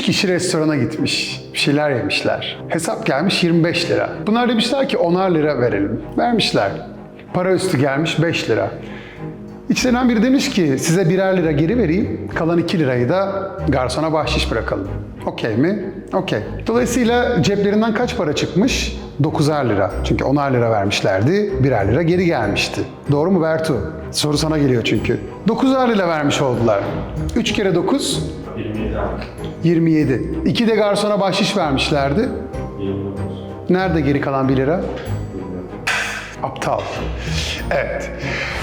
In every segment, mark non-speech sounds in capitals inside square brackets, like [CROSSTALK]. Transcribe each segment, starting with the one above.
Üç kişi restorana gitmiş. Bir şeyler yemişler. Hesap gelmiş 25 lira. Bunlar demişler ki 10'ar lira verelim. Vermişler. Para üstü gelmiş 5 lira. İçlerinden biri demiş ki size birer lira geri vereyim. Kalan 2 lirayı da garsona bahşiş bırakalım. Okey mi? Okey. Dolayısıyla ceplerinden kaç para çıkmış? 9'ar lira. Çünkü 10'ar lira vermişlerdi. Birer lira geri gelmişti. Doğru mu Bertu? Soru sana geliyor çünkü. 9'ar lira vermiş oldular. 3 kere 9? 27 abi. 27. 2 de garsona bahşiş vermişlerdi. 29. Nerede geri kalan 1 lira? Aptal. Evet.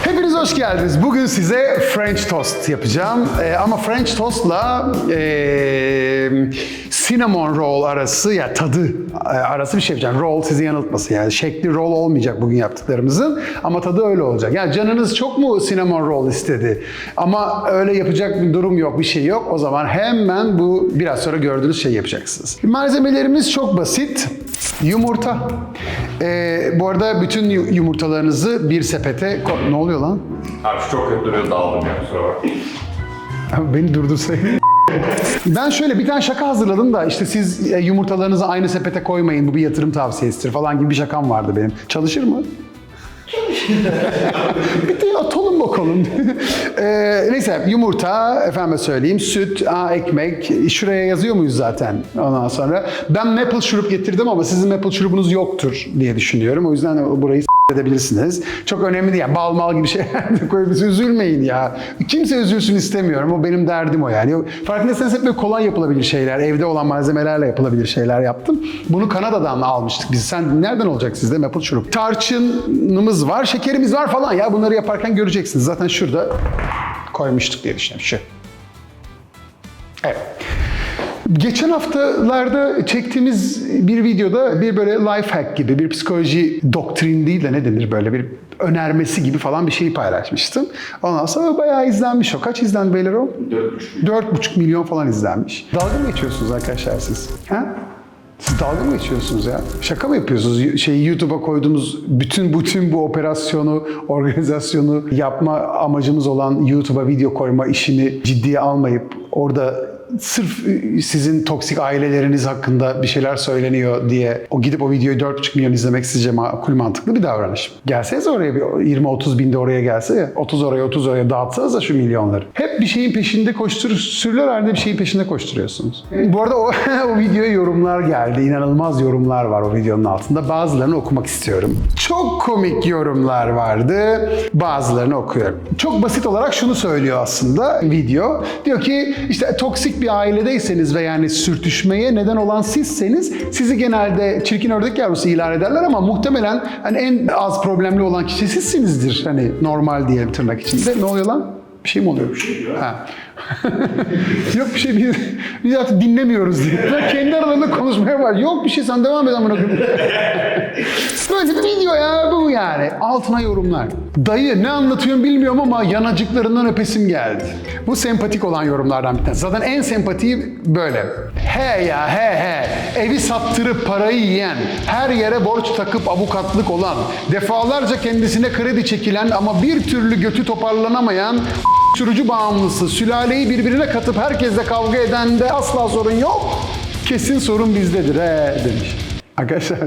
Hepiniz hoş geldiniz. Bugün size French toast yapacağım. Ee, ama French toast'la ee, cinnamon roll arası ya tadı e, arası bir şey yapacağım. Roll sizi yanıltmasın yani. Şekli roll olmayacak bugün yaptıklarımızın ama tadı öyle olacak. Yani canınız çok mu cinnamon roll istedi? Ama öyle yapacak bir durum yok, bir şey yok. O zaman hemen bu biraz sonra gördüğünüz şeyi yapacaksınız. Malzemelerimiz çok basit. Yumurta. Ee, bu arada bütün yu- yumurtalarınızı bir sepete Ne oluyor lan? Abi çok kötü duruyor dağıldım ya kusura. Abi Beni durdursaydın. Ben şöyle bir tane şaka hazırladım da işte siz e, yumurtalarınızı aynı sepete koymayın bu bir yatırım tavsiyesidir falan gibi bir şakam vardı benim. Çalışır mı? [LAUGHS] bir de atalım bakalım. Ee, [LAUGHS] neyse yumurta, efendime söyleyeyim, süt, aa, ekmek. Şuraya yazıyor muyuz zaten ondan sonra? Ben maple şurup getirdim ama sizin maple şurubunuz yoktur diye düşünüyorum. O yüzden burayı edebilirsiniz. Çok önemli değil. Yani bal mal gibi şeyler de koyup üzülmeyin ya. Kimse üzülsün istemiyorum. O benim derdim o yani. Farkındaysanız hep böyle kolay yapılabilir şeyler, evde olan malzemelerle yapılabilir şeyler yaptım. Bunu Kanada'dan almıştık biz. Sen nereden olacak sizde maple şurup? Tarçınımız var, şekerimiz var falan ya. Bunları yaparken göreceksiniz. Zaten şurada koymuştuk diye düşünüyorum. Şu. Evet. Geçen haftalarda çektiğimiz bir videoda bir böyle life hack gibi bir psikoloji doktrin değil de ne denir böyle bir önermesi gibi falan bir şeyi paylaşmıştım. Ondan sonra bayağı izlenmiş o. Kaç izlendi beyler o? 4,5 4,5 milyon falan izlenmiş. Dalga mı geçiyorsunuz arkadaşlar siz? Ha? Siz dalga mı geçiyorsunuz ya? Şaka mı yapıyorsunuz? Şey YouTube'a koyduğumuz bütün bütün bu operasyonu, organizasyonu yapma amacımız olan YouTube'a video koyma işini ciddiye almayıp orada sırf e, sizin toksik aileleriniz hakkında bir şeyler söyleniyor diye o gidip o videoyu 4,5 milyon izlemek sizce makul mantıklı bir davranış. Gelseniz oraya bir 20-30 bin de oraya gelse ya 30 oraya 30 oraya dağıtsanız da şu milyonları. Hep bir şeyin peşinde koştur, sürüler halinde bir şeyin peşinde koşturuyorsunuz. Bu arada o, [LAUGHS] o videoya yorumlar geldi. İnanılmaz yorumlar var o videonun altında. Bazılarını okumak istiyorum. Çok komik yorumlar vardı. Bazılarını okuyorum. Çok basit olarak şunu söylüyor aslında video. Diyor ki işte toksik bir ailedeyseniz ve yani sürtüşmeye neden olan sizseniz sizi genelde çirkin ördek yavrusu ilan ederler ama muhtemelen hani en az problemli olan kişi sizsinizdir. Hani normal diyelim tırnak içinde. Ne oluyor lan? Bir şey mi oluyor? Bir şey Ha. [LAUGHS] Yok bir şey biz, biz artık dinlemiyoruz diye. Kendi aralarında konuşmaya var. Yok bir şey sen devam et amına koyayım. [LAUGHS] Böyle bir video ya bu yani. Altına yorumlar. Dayı ne anlatıyorsun bilmiyorum ama yanacıklarından öpesim geldi. Bu sempatik olan yorumlardan bir tanesi. Zaten en sempatiği böyle. He ya he he. Evi sattırıp parayı yiyen, her yere borç takıp avukatlık olan, defalarca kendisine kredi çekilen ama bir türlü götü toparlanamayan sürücü bağımlısı, sülaleyi birbirine katıp herkesle kavga eden de asla sorun yok. Kesin sorun bizdedir he demiş. Arkadaşlar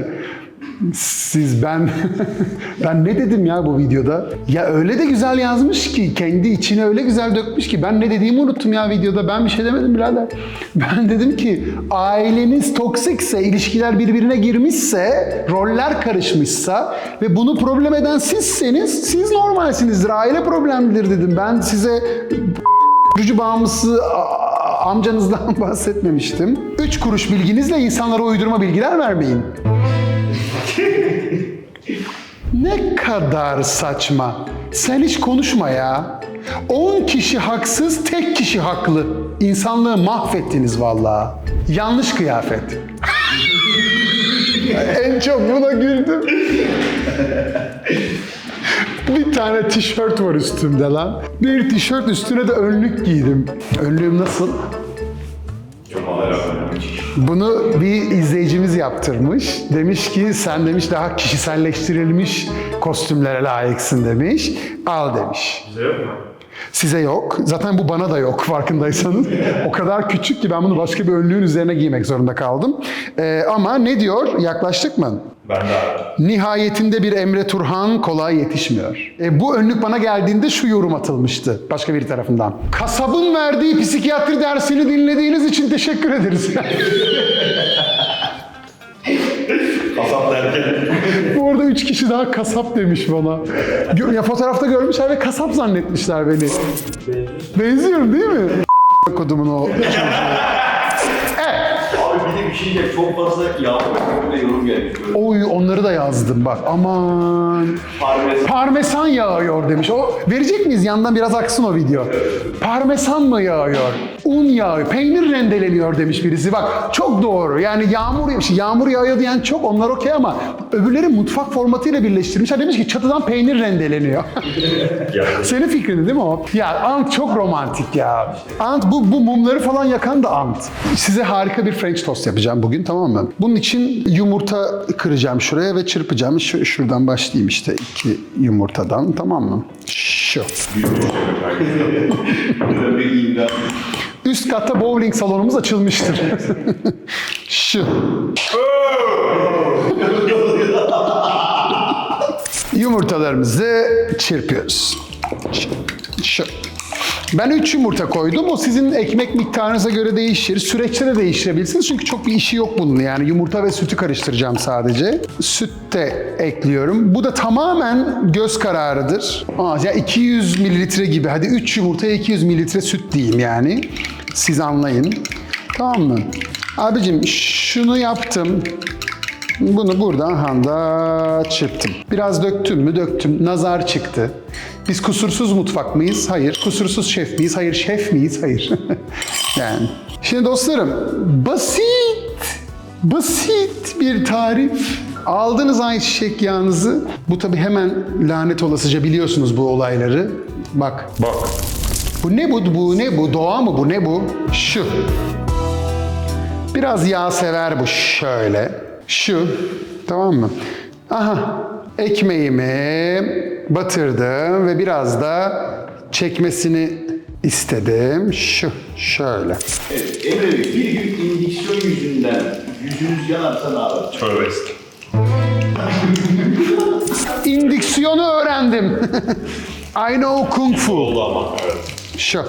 siz ben [LAUGHS] ben ne dedim ya bu videoda? Ya öyle de güzel yazmış ki kendi içine öyle güzel dökmüş ki ben ne dediğimi unuttum ya videoda. Ben bir şey demedim birader. [LAUGHS] Ben dedim ki aileniz toksikse, ilişkiler birbirine girmişse, roller karışmışsa ve bunu problem eden sizseniz siz normalsinizdir. Aile problemlidir dedim. Ben size Gücü [LAUGHS] bağımlısı amcanızdan bahsetmemiştim. Üç kuruş bilginizle insanlara uydurma bilgiler vermeyin. Ne kadar saçma. Sen hiç konuşma ya. 10 kişi haksız, tek kişi haklı. İnsanlığı mahvettiniz vallahi. Yanlış kıyafet. [LAUGHS] en çok buna güldüm. Bir tane tişört var üstümde lan. Bir tişört üstüne de önlük giydim. Önlüğüm nasıl? Bunu bir izleyicimiz yaptırmış. Demiş ki sen demiş daha kişiselleştirilmiş kostümlere layıksın demiş. Al demiş. Yok mu? Size yok. Zaten bu bana da yok farkındaysanız. o kadar küçük ki ben bunu başka bir önlüğün üzerine giymek zorunda kaldım. Ee, ama ne diyor? Yaklaştık mı? Ben de. Nihayetinde bir Emre Turhan kolay yetişmiyor. E, bu önlük bana geldiğinde şu yorum atılmıştı başka biri tarafından. Kasabın verdiği psikiyatri dersini dinlediğiniz için teşekkür ederiz. [LAUGHS] Kasap derken. [LAUGHS] Bu arada üç kişi daha kasap demiş bana. Gö- Ya fotoğrafta görmüşler ve kasap zannetmişler beni. Benziyorum değil mi? [LAUGHS] Kodumun o. Diyeceğim. Çok fazla yağmur hakkında yorum gelmiş. Böyle Oy onları da yazdım bak. Aman. parmesan. Parmesan yağıyor demiş. O verecek miyiz? Yandan biraz aksın o video. Parmesan mı yağıyor? Un yağıyor. Peynir rendeleniyor demiş birisi. Bak çok doğru. Yani yağmur yağmur yağıyor diyen çok onlar okey ama öbürleri mutfak formatıyla birleştirmişler. Demiş ki çatıdan peynir rendeleniyor. [LAUGHS] Senin fikrin değil mi o? Ya Ant çok romantik ya. Ant bu, bu mumları falan yakan da Ant. Size harika bir French toast yapacağım bugün tamam mı? Bunun için yumurta kıracağım şuraya ve çırpacağım. Şu, şuradan başlayayım işte iki yumurtadan tamam mı? Şu. Üst katta bowling salonumuz açılmıştır. [LAUGHS] Şu. Yumurtalarımızı çırpıyoruz. Şu. Şu. Ben 3 yumurta koydum. O sizin ekmek miktarınıza göre değişir. Süreçte de değiştirebilirsiniz. Çünkü çok bir işi yok bunun. Yani yumurta ve sütü karıştıracağım sadece. Süt de ekliyorum. Bu da tamamen göz kararıdır. Aa, ya 200 mililitre gibi. Hadi 3 yumurtaya 200 mililitre süt diyeyim yani. Siz anlayın. Tamam mı? Abicim şunu yaptım. Bunu buradan handa çırptım. Biraz döktüm mü döktüm. Nazar çıktı. Biz kusursuz mutfak mıyız? Hayır. Kusursuz şef miyiz? Hayır. Şef miyiz? Hayır. [LAUGHS] yani. Şimdi dostlarım basit, basit bir tarif. Aldınız ayçiçek yağınızı. Bu tabi hemen lanet olasıca biliyorsunuz bu olayları. Bak. Bak. Bu ne bu? Bu ne bu? Doğa mı bu? Ne bu? Şu. Biraz yağ sever bu şöyle. Şu. Tamam mı? Aha. Ekmeğimi batırdım ve biraz da çekmesini istedim. Şu. Şöyle. Evet, Emre Bey bir gün indiksiyon yüzünden yüzünüz yanarsa ne yapar? Tövbe. İndiksiyonu öğrendim. [LAUGHS] I know Kung Fu. Oldu ama. Evet. Şu.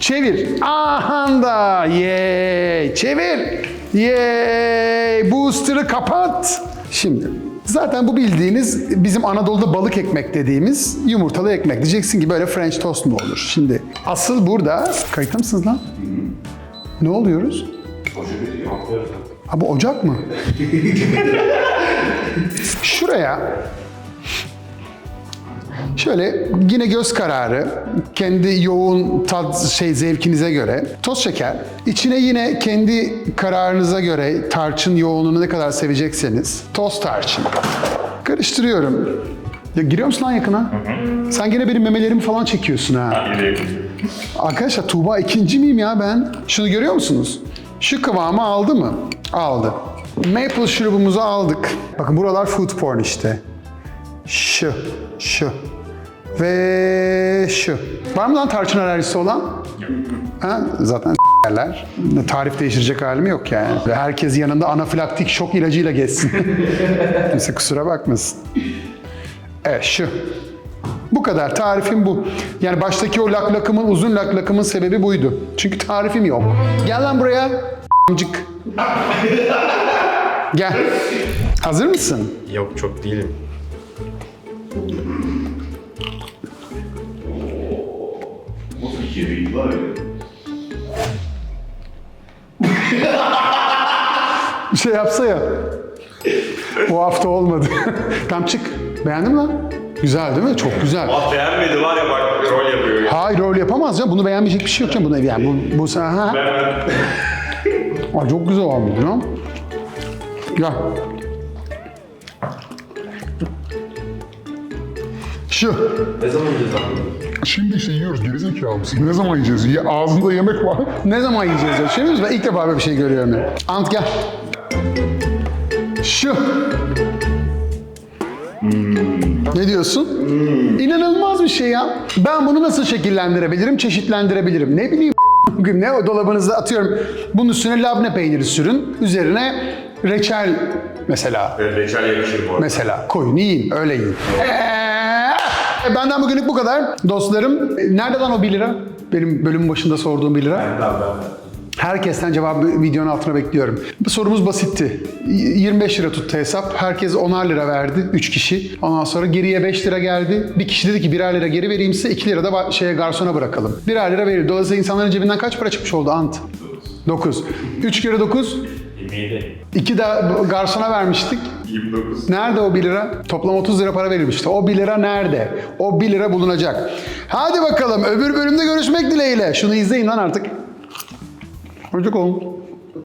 Çevir. Ahanda. Yey. Çevir. Yey. Booster'ı kapat. Şimdi zaten bu bildiğiniz bizim Anadolu'da balık ekmek dediğimiz yumurtalı ekmek. Diyeceksin ki böyle French toast mu olur? Şimdi asıl burada... Kayıtta mısınız lan? Ne oluyoruz? Ha bu ocak mı? [LAUGHS] Şuraya Şöyle yine göz kararı, kendi yoğun tat şey zevkinize göre toz şeker. İçine yine kendi kararınıza göre tarçın yoğunluğunu ne kadar sevecekseniz toz tarçın. Karıştırıyorum. Ya giriyor musun lan yakına? Sen gene benim memelerimi falan çekiyorsun ha. Arkadaşlar Tuğba ikinci miyim ya ben? Şunu görüyor musunuz? Şu kıvamı aldı mı? Aldı. Maple şurubumuzu aldık. Bakın buralar food porn işte. Şu, şu ve şu. Var mı lan tarçın alerjisi olan? Ha, zaten s**erler. Tarif değiştirecek halim yok yani. Herkes yanında anafilaktik şok ilacıyla geçsin. [LAUGHS] Kimse kusura bakmasın. Evet şu. Bu kadar. Tarifim bu. Yani baştaki o lak lakımın, uzun lak lakımın sebebi buydu. Çünkü tarifim yok. Gel lan buraya. Amcık. Gel. Hazır mısın? Yok çok değilim. İçeriği var öyle? Bir şey yapsa ya. Bu hafta olmadı. Tam çık. Beğendin mi lan? Güzel değil mi? Çok güzel. Ah beğenmedi var ya bak rol yapıyor. ya. Hayır rol yapamaz ya. Bunu beğenmeyecek bir şey yok canım. Bunu yani bu, bu sen ha. Ay çok güzel olmuş ya. Gel. Şu. Ne zaman yiyeceğiz abi? Şimdi işte yiyoruz gerizekalı mısın? Ne zaman yiyeceğiz? Ya, ağzında yemek var. Ne zaman yiyeceğiz ya? Şey mi? Ben ilk defa böyle bir şey görüyorum ya. Ant gel. Şu. Ne diyorsun? İnanılmaz bir şey ya. Ben bunu nasıl şekillendirebilirim, çeşitlendirebilirim? Ne bileyim [LAUGHS] ne o dolabınızda atıyorum bunun üstüne labne peyniri sürün. Üzerine reçel mesela. Evet, reçel yakışır bu arada. Mesela koyun yiyin, öyle yiyin. Ee, benden bugünlük bu kadar. Dostlarım, nerede lan o 1 lira? Benim bölümün başında sorduğum 1 lira. Herkesten cevabı videonun altına bekliyorum. Bu sorumuz basitti. Y- 25 lira tuttu hesap. Herkes 10'ar lira verdi. 3 kişi. Ondan sonra geriye 5 lira geldi. Bir kişi dedi ki 1'er lira geri vereyim size. 2 lira da şeye garsona bırakalım. 1'er lira verir. Dolayısıyla insanların cebinden kaç para çıkmış oldu Ant? 9. 3 kere 9. 27. 2 de garsona vermiştik. 29. Nerede o 1 lira? Toplam 30 lira para verilmişti. O 1 lira nerede? O 1 lira bulunacak. Hadi bakalım öbür bölümde görüşmek dileğiyle. Şunu izleyin lan artık. Olun.